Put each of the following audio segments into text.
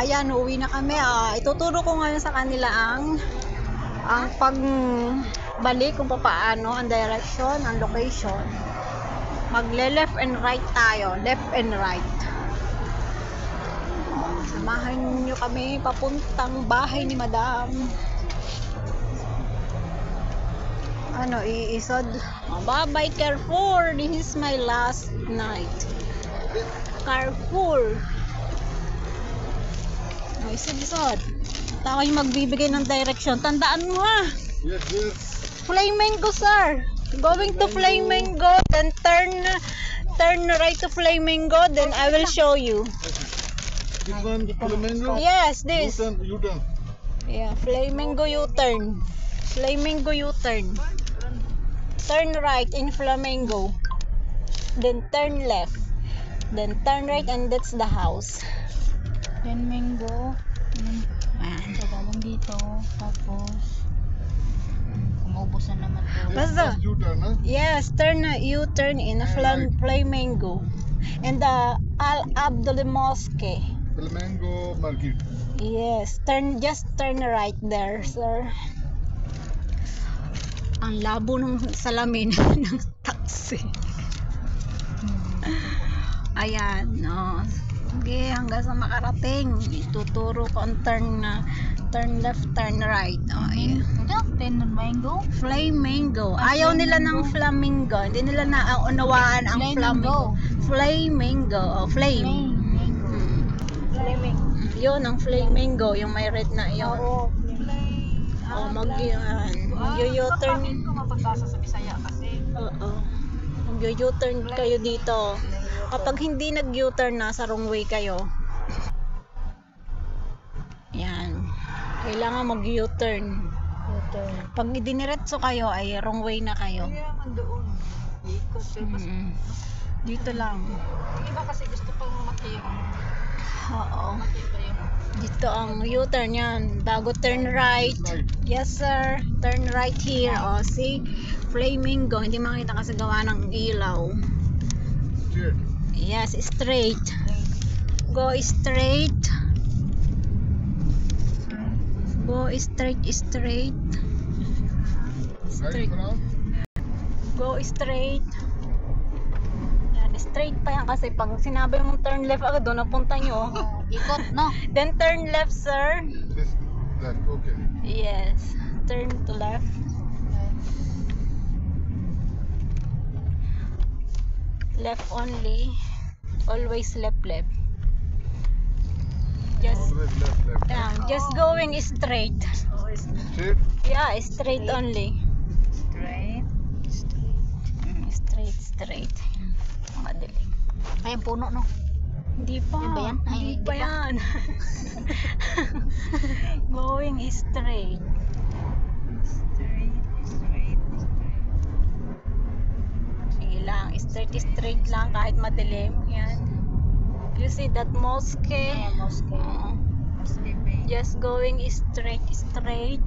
Ayan, uuwi na kami. Ah, ituturo ko ngayon sa kanila ang ang pagbalik kung paano, ang direction, ang location. Magle left and right tayo. Left and right. Samahan nyo kami papuntang bahay ni Madam. Ano, iisod? Bye-bye, Carrefour. This is my last night. Carrefour. Isod-isod. Tayo yung magbibigay ng direction. Tandaan mo ha. Yes, yes. Flamingo, sir. Going to Flamingo, then turn turn right to Flamingo, then I will show you. This one, Flamingo. Yes, this. U-turn, U-turn. Yeah, Flamingo U-turn. Flamingo U-turn. Turn right in Flamingo. Then turn left. Then turn right and that's the house. Then mango. Mm, Ayan. Tagalan dito. Tapos, mm, umubos na naman to. Basta. Yes, turn U-turn in Flam Flamingo. And the Al Abdul Mosque. Flamingo Market. Yes, turn just turn right there, sir. Ang labo ng salamin ng taxi. Ayan, no. Sige, hanggang sa makarating. Ituturo ko ang turn na turn left, turn right. Oh, ayan. Ito, ten mango. Flamingo. Ayaw nila ng flamingo. Hindi nila naunawaan ang flamingo. Flamingo. Oh, flame. Mango. Mm. Flaming. Yun, ang flamingo. Yung may red na yun. Oo. Oh, mag yan. Mag-u-turn. ko mapagkasa sa Bisaya kasi. Oo. Mag-u-turn kayo dito. Kapag hindi nag-u-turn, nasa wrong way kayo. Yan. Kailangan mag-u-turn. U-turn. Pag idiniretso kayo, ay wrong way na kayo. Kaya naman doon. Ikot. Mm. Dito lang. Yung iba kasi gusto pang makita. Oo. Makita yung Dito ang U-turn yan. Bago turn right. Yes, sir. Turn right here. O, see? Flamingo. Hindi makita kasi gawa ng ilaw. Straight. Yes, straight. Go straight. Go straight, straight. Straight. Go straight. Straight pa yan kasi pag sinabi mong turn left agad doon napunta nyo. Ikot, no? Then turn left, sir. This, that, okay. Yes. Turn to left. Left only. Always left, left. Just, Always left, left. yeah, just going straight. Straight. Yeah, straight only. Straight. Mm, Straight, straight. Madaling. Ay, ang puno, no? Hindi pa. Yan ba yan? Ay, Hindi hindi pa pa. yan. going straight. Straight, straight, Sige lang. Straight, straight lang kahit madilim. Yan. You see that mosque? Ayan, mosque. Oo. Just going straight, straight.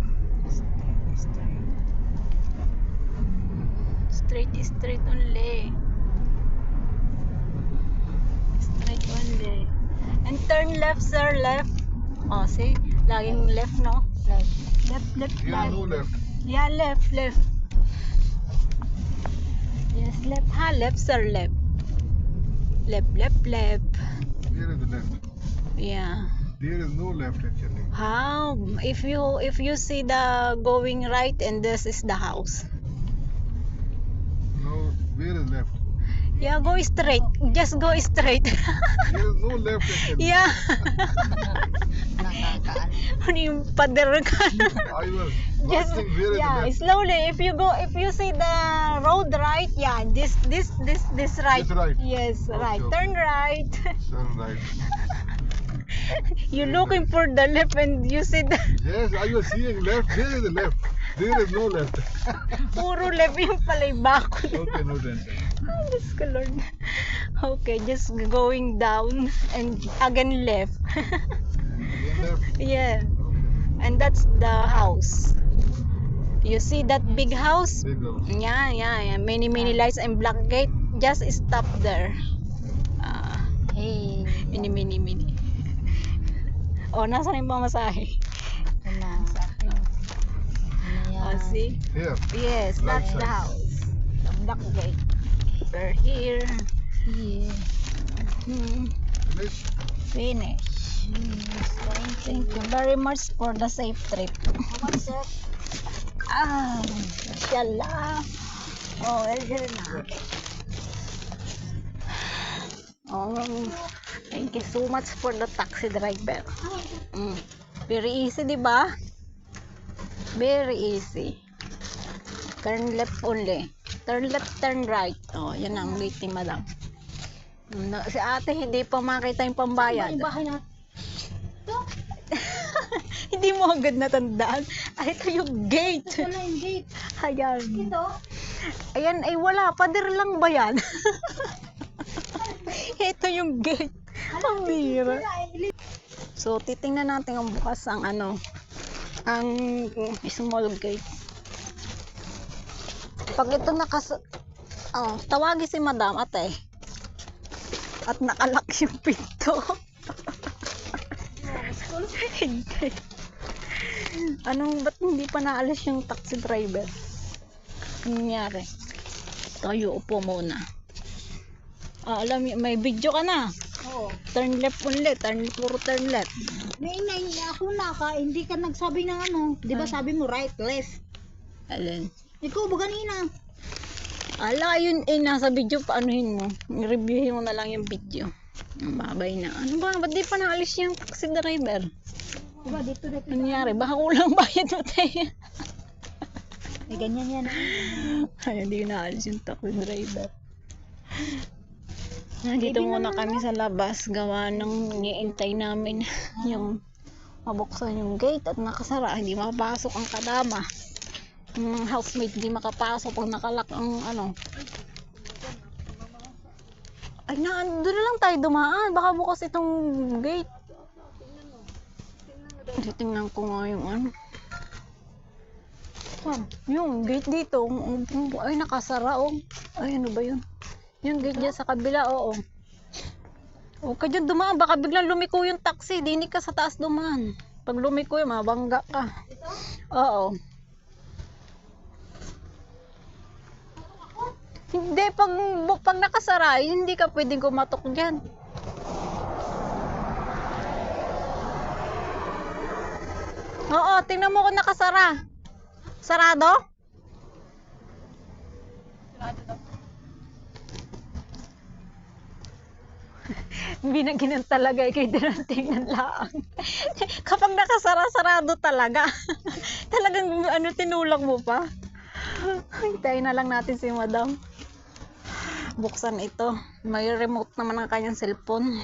Straight, straight only. Straight only. And turn left, sir, left. Oh, see? Laging left, no? Left. Left, left, Here left. no left. Yeah, left, left. Yes, left. Ha, left, sir, left. Left, left, left. Here is the left. Yeah. There is no left actually. How? If you if you see the going right and this is the house. No, where is left? Yeah, go straight. Just go straight. There is no left actually. yeah. Nakakaan. ano yung pader ka? I was Just asking where is yeah, the left. slowly. If you go, if you see the road right, yeah, this this this this right. This right. Yes, Okay, right. okay. Turn right. Turn right. you looking for the left and you see the Yes, I was seeing left. There is the left. There is no left. puro left yung pala yung bakod. okay, no tension. Ay, Diyos ko Lord. Okay, just going down and again left. Yeah. And that's the house. You see that big house? Big house. Yeah, yeah, yeah. Many, many lights and black gate. Just stop there. Ah, Hey. mini, mini, mini. O, nasa na yung pamasahe? Ito na. Ano O, see? Yeah. Yes, that's the house. The duck gate. We're here. Here. Hmm. Finish. Finish. Yes, thank Thank you very much for the safe trip. you. What's up? Ah, inshallah. Oh, well, dyan na. Oh, thank you so much for the taxi driver. Mm. Very easy, di ba? Very easy. Turn left only. Turn left, turn right. Oh, yan ang gate ni madam. Mm, Si ate hindi pa makita yung pambayad. Yung bahay na. hindi mo agad natandaan. Ay, ito yung gate. Ito na yung gate. Ayan. Ito? Ayan, ay wala. Pader lang ba yan? ito yung gate. Ang bira. So, titingnan natin ang bukas ang ano, ang small gate. Pag ito nakas... Oh, tawagi si madam, ate. At nakalak yung pinto. Hindi. Anong, ba't hindi pa naalis yung taxi driver? Anong nangyari? Tayo, upo muna. Ah, alam mo, may video ka na. Oo. Turn left ulit. Turn, puro turn left. Nay, nay, ako na ka, hindi ka nagsabi ng ano. Di ba Ah. sabi mo right, left? Alin? Ikaw ba kanina? Ala, yun eh, nasa video, paanuhin mo. Reviewin mo na lang yung video. Ang babay na. Ano ba? Ba't di pa naalis yung taxi driver? Di ba dito, dito. Ano nangyari? Baka kulang bayad mo tayo. May ganyan yan. Ay, hindi naalis yung taxi driver. Nandito muna kami sa labas. Gawa ng niintay namin yung mabuksan yung gate at nakasara. Hindi mapasok ang kadama. Yung housemate hindi makapasok pag nakalak ang ano. Ay, na, doon na lang tayo dumaan. Baka bukas itong gate. Titingnan ko nga yung ano. Saan? Yung gate dito, ay nakasara oh. Ay ano ba yun? Yung gate dyan sa kabila, oo. Huwag ka dyan dumaan, baka biglang lumiko yung taxi, dinig ka sa taas dumaan. Pag lumiko yun, mabangga ka. Oo. Hindi, pag, pag nakasara, hindi ka pwedeng kumatok dyan. Oo, tingnan mo kung nakasara. Sarado? Binaginan talaga kay tingnan lang. Kapag nakasara-sarado talaga. Talagang ano tinulak mo pa. Hintayin na lang natin si madam. Buksan ito. May remote naman ang kanyang cellphone.